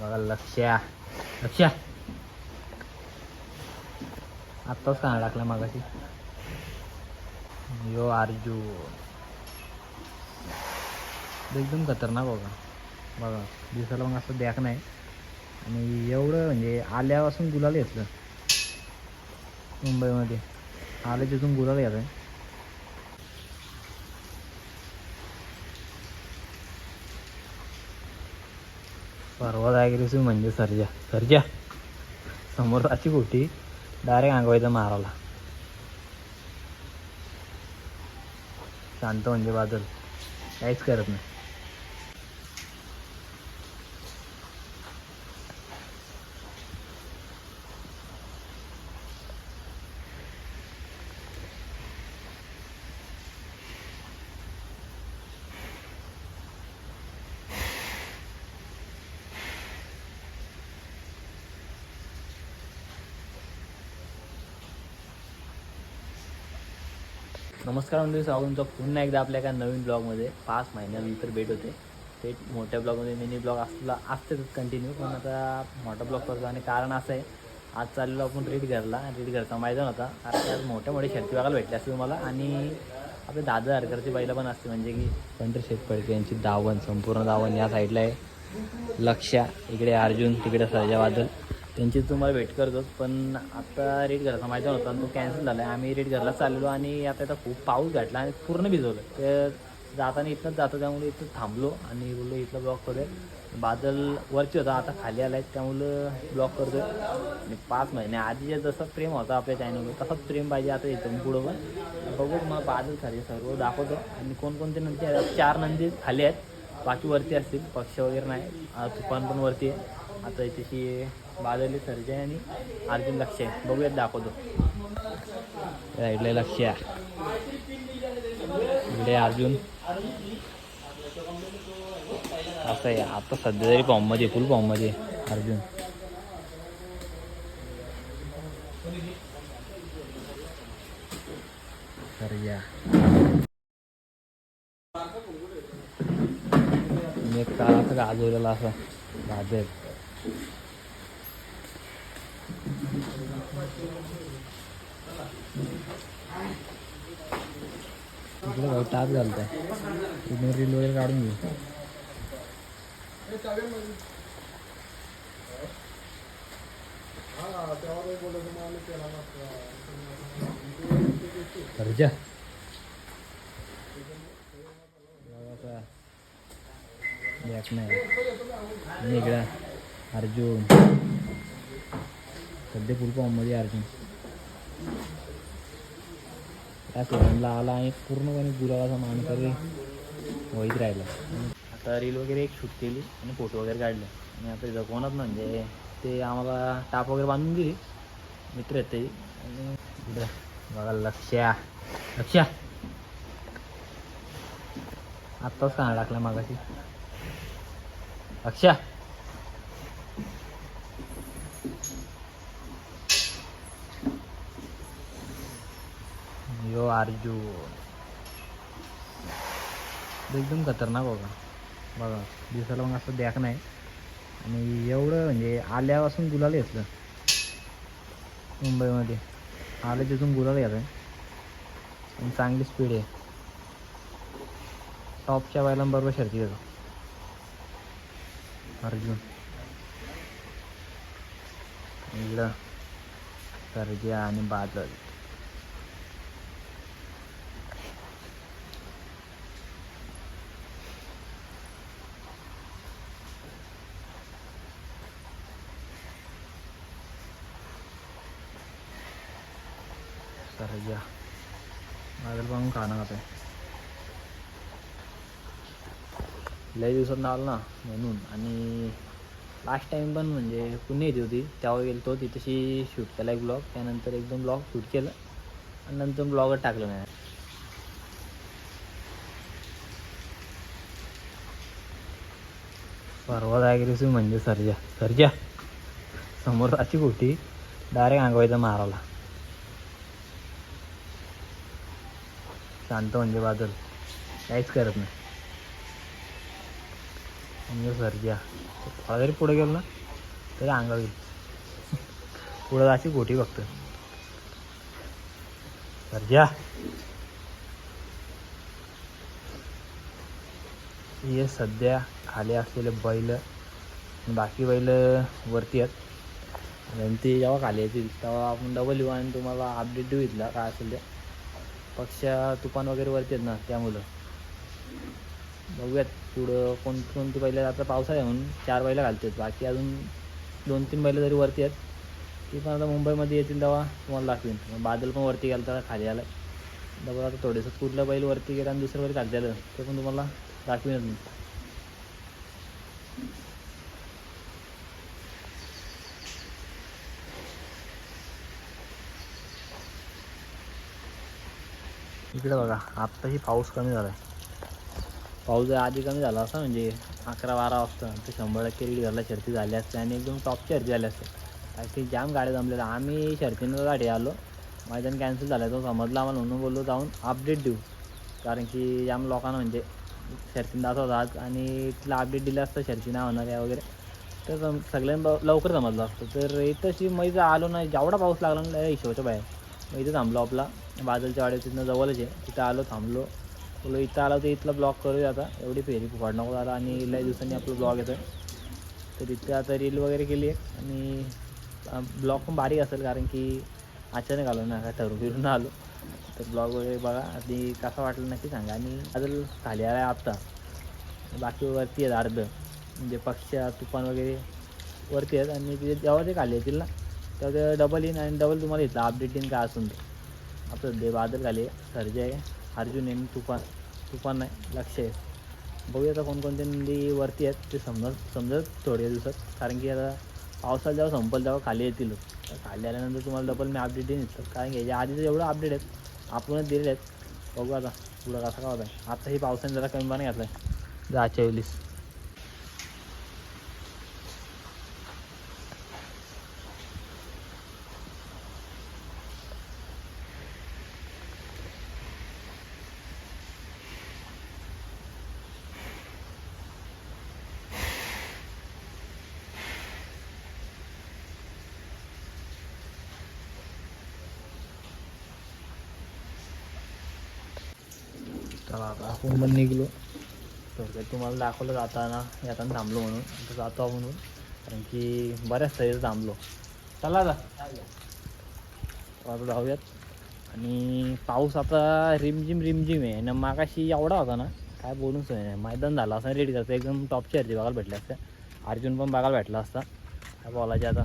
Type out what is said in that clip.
बघा लक्ष्या लक्ष्या आत्ताच काना टाकला मागाशी. यो आरजू एकदम खतरनाक बघा. बघा दिसायला मग असं द्याक नाही. आणि एवढं म्हणजे आल्यापासून गुलाल घेतलं. मुंबईमध्ये. आलं गुलाल घ्यायचं परवा ॲग्रेसिव्ह म्हणजे सर्जा. सर्जा. समोर अशी गोटी. डायरेक्ट अंगवायचा माराला शांत म्हणजे बादल. काहीच करत नाही. नमस्कार म्हणजे स्वागत तुमचं पुन्हा एकदा आपल्या एका नवीन ब्लॉगमध्ये. पाच महिन्यानंतर भेट होते. ते मोठ्या ब्लॉगमध्ये मिनी ब्लॉग असला असतेच कंटिन्यू पण आता मोठा ब्लॉग करतो आणि कारण असं आहे आज चाललेलो आपण रीड घरला. रीड घरचा मैदान होता. आज मोठ्या मोठ्या शर्ती बघायला भेटले असते तुम्हाला. आणि आपले दादा हरकरची बैला पण असते म्हणजे की पंढर शेतपडके यांची दावण संपूर्ण दावण या साईडला आहे. लक्ष्या इकडे अर्जुन तिकडे सर्जा बादल त्यांची तुम्हाला वेट करतो पण आता रेड घराचा माहिती नव्हता तो कॅन्सल झाला आहे आम्ही रेड घरला चाललो आणि आता इथं खूप पाऊस घातला आणि पूर्ण भिजवलं. तर जाताना इथनंच जातो त्यामुळे इथं थांबलो आणि बोललो इथलं ब्लॉक करूया. बादल वरची होता आता खाली आलाय त्यामुळं ब्लॉक करतोय. आणि पाच महिने आधी जे जसं प्रेम होता आपल्या चॅनलवर तसंच प्रेम पाहिजे आता इथून पुढं पण. बघू मग बादल खाली सर्व दाखवतो. आणि कोणकोणते नंदी चार नंदी खाली आहेत. बाकी वरती असतील पक्ष वगैरे नाही. तुफान पण वरती आहे. आता याच्याशी बादली सर्जय आणि अर्जुन लक्ष आहे. बघूयात दाखवतो. राहिलं लक्ष इकडे अर्जुन. असं आहे आता सध्या तरी फॉर्ममध्ये फुल फॉर्ममध्ये आहे अर्जुन. सर्जा एक काळ असं गाजवलेला असं गाजर. इकडे भाऊ टाच घालताय रील वगैरे काढून घेऊ सर्जा यात नाही आणि अर्जुन. सध्या फुल फॉर्ममध्ये अर्जुन. त्या सेवनला आला आणि पूर्णपणे गुलाबाचा मानकरी वहीत राहिला. आता रील वगैरे एक शूट केली आणि फोटो वगैरे काढले. आणि आता जगवणच म्हणजे ते आम्हाला टाप वगैरे बांधून दिली. मित्र आहेत ते. आणि बघा लक्ष्या. लक्ष्या. आत्ताच काना टाकला मागाशी. अक्षा अर्जुन एकदम खतरनाक बघा बघा दिसायला मग असं द्याक नाही. आणि एवढं म्हणजे आल्यापासून गुलाल घेतलं. मुंबईमध्ये. आलं तिथून गुलाल घ्यायचं आणि चांगली स्पीड आहे. टॉपच्या बैलांबरोबर शर्ती घेतो अर्जुन. इकडं. सर्जा आणि बादल. सर्जा बादल पाहून खाणं खात लय दिवसात आलो ना म्हणून. आणि लास्ट टाइम पण म्हणजे पुणे येते होती. तेव्हा गेलो तो तशी शूट केला एक ब्लॉग त्यानंतर एक दोन ब्लॉग शूट केलं. आणि नंतर ब्लॉगच टाकलं नाही. परवा ॲग्रेसिव्ह म्हणजे सर्जा. सर्जा. समोर अशी गोटी डायरेक्ट अंगवायचा माराला शांत म्हणजे बादल. काहीच करत नाही. सर घ्या थोडा जरी पुढे गेलो ना तरी अंगावर येईल. पुढं अशी गोटी बघतो सर्जा हे सध्या खाली असलेले बैल बाकी बैल वरती आहेत. आणि ते जेव्हा खाली येतील तेव्हा आपण डबल येऊ आणि तुम्हाला अपडेट देऊ इथला काय असेल ते. पक्षा तुफान वगैरे वरती आहेत ना त्यामुळं. बघूयात पुढं कोण कोणती बैलं आता पावसाळ्या म्हणून चार बैलं घालतात. बाकी अजून दोन तीन बैलं जरी वरती आहेत. ती पण आता मुंबईमध्ये येतील तेव्हा तुम्हाला दाखवीन. मग बादल पण वरती गेलं तर खाली आलं डबल आता थोडंसं कुठलं बैल वरती गेलं आणि दुसरं बैल खाली आलं ते पण तुम्हाला दाखवीनच मी. इकडे बघा आत्ताही पाऊस कमी झाला आहे पाऊस जर आधी कमी झाला असा म्हणजे अकरा बारा वाजता तर शंभर टक्के रीड झाला शर्ती झाली असते आणि एकदम टॉपची शर्ती झाली असते. कारण की जाम गाड्या जमलेल्या आम्ही शर्तीनं गाडी आलो. मैदान कॅन्सल झालं तो समजला आम्हाला म्हणून बोललो जाऊन अपडेट देऊ. कारण की जाम लोकांना म्हणजे शर्तीनं जात होता आज आणि तिला अपडेट दिलं असतं शर्ती नाही होणार आहे वगैरे. तर सगळ्यांना लवकर समजलं असतं. तर इथंशी मैदा आलो नाही जेवढा पाऊस लागला ना हिशोबाच्या बाहेर. मग इथं थांबलो आपला. बादलच्या वाड्या तिथनं जवळच आहे. तिथं आलो थांबलो. बोलो इथं आलो तर इथला ब्लॉक करूया आता. एवढी फेरी फुकाड नको आता आणि लय दिवसांनी आपलं ब्लॉग येतं तर इथे आता रील वगैरे केली आहे आणि ब्लॉग पण बारीक असेल कारण की अचानक आलो ना काय ठरून फिरून आलो. तर ब्लॉग वगैरे बघा. आणि कसा वाटलं नक्की सांगा. आणि बादल खाली आला आहे आत्ता बाकी वरती आहेत अर्ध. म्हणजे पक्ष तुफान वगैरे वरती आहेत आणि तिथे जेव्हा ते खाली येतील ना तर डबल इन आणि डबल तुम्हाला येतं अपडेट इन काय असून ते. आपलं दे बादल घाले आहे. आहे. अर्जुन आहे आणि तुफान. तुफान नाही लक्ष आहे. बघूया आता कोणकोणते नदी वरती आहेत. ते समजत समजत थोड्या दिवसात. कारण की आता पावसाला जेव्हा संपल तेव्हा खाली येतील. खाली आल्यानंतर तुम्हाला डबल मी अपडेट देईन इथं. कारण की याच्या आधीचं एवढं अपडेट आहेत. आपणच दिलेले आहेत. बघू आता पुढं कसा काय होता आहे आता ही पावसाने जरा कमी पाणी घातलं आहे जाच्या वेळीस चला आता. आपण पण निघलो. थोडक्यात तुम्हाला दाखवलं जाताना येताना थांबलो म्हणून. आता जातो म्हणून. कारण की बऱ्याच तरी थांबलो. चला आता. जाऊयात. आणि पाऊस आता रिमझिम रिमझिम आहे. आणि मागाशी एवढा होता ना काय बोलून सोय नाही. मैदान झालं असं रेडी करतं एकदम टॉपची हरती बघायला भेटल्या असत्या. अर्जुन पण बघायला भेटला असता. काय बोलायचे आता?